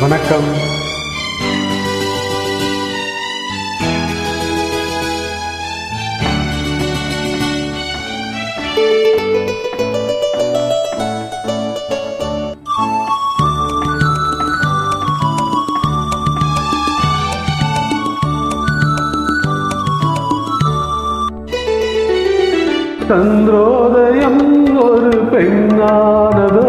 வணக்கம். சந்திரோதயம் ஒரு பெண்ணானதோ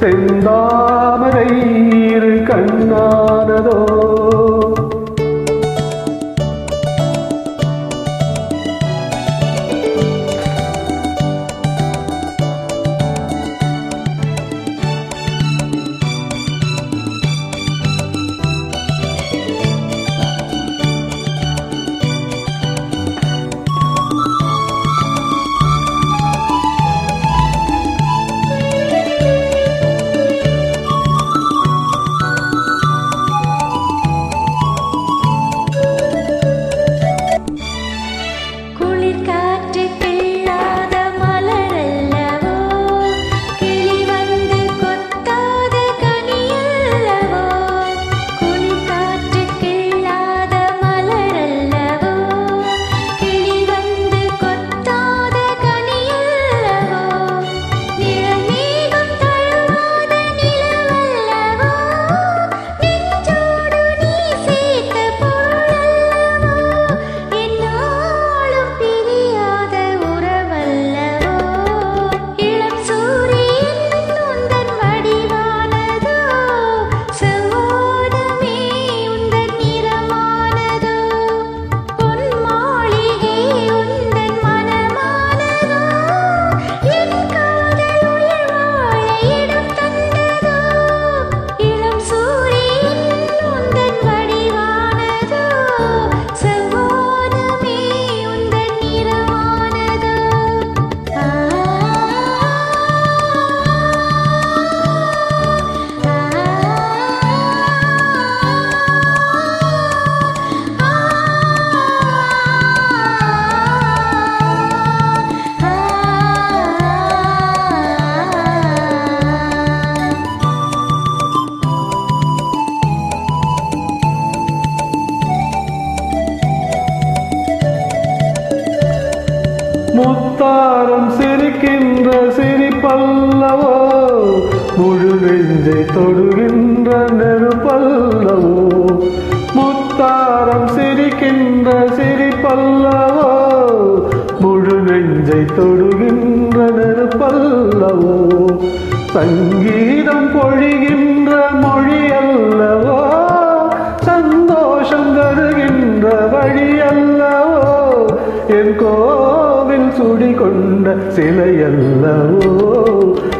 செந்தாமரை இரு கண்ணானதோ? முத்தாரம் சிரிக்கின்ற சிரிப்பல்லவோ? முழு நெஞ்சை தொடுகின்ற நெருப்பல்லவோ? முத்தாரம் சிரிக்கின்ற சிரிப்பல்லவோ? முழு நெஞ்சை தொடுகின்ற நெருப்பல்லவோ? சங்கீதம் பொழிகின்ற மொழி அல்லவோ சந்தோஷம் தருகின்ற வழி அல்லவோ என் கோ சுடி கொண்ட சிலையல்லவோ?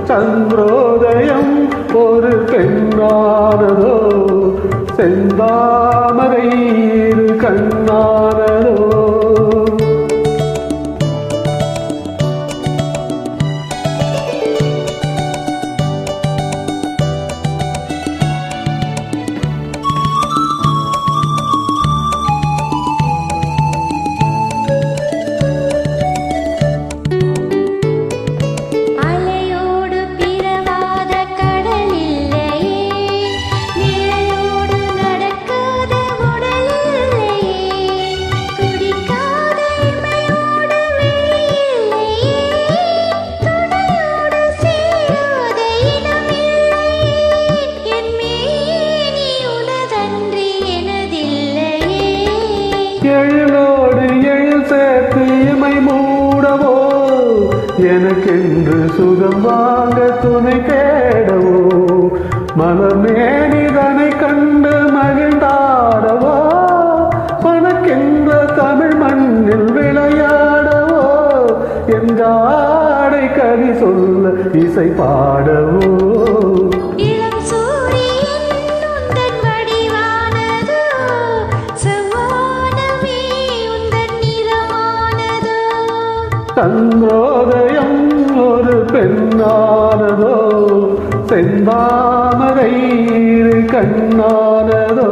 சந்திரோதயம் ஒரு பெண்ணானதோ? செந்தாமரை இரு மூடவோ எனக்கென்று சுகம் வாங்க துணை தேடவோ மலமேனிதனை கண்டு மகிழ்ந்தாடவோ? உனக்கென்ற தமிழ் மண்ணில் விளையாடவோ? என் ஜாடை கவி சொல்ல இசை பாடவோ? பெண்ணானதோ செந்தாமரை கண்ணானதோ.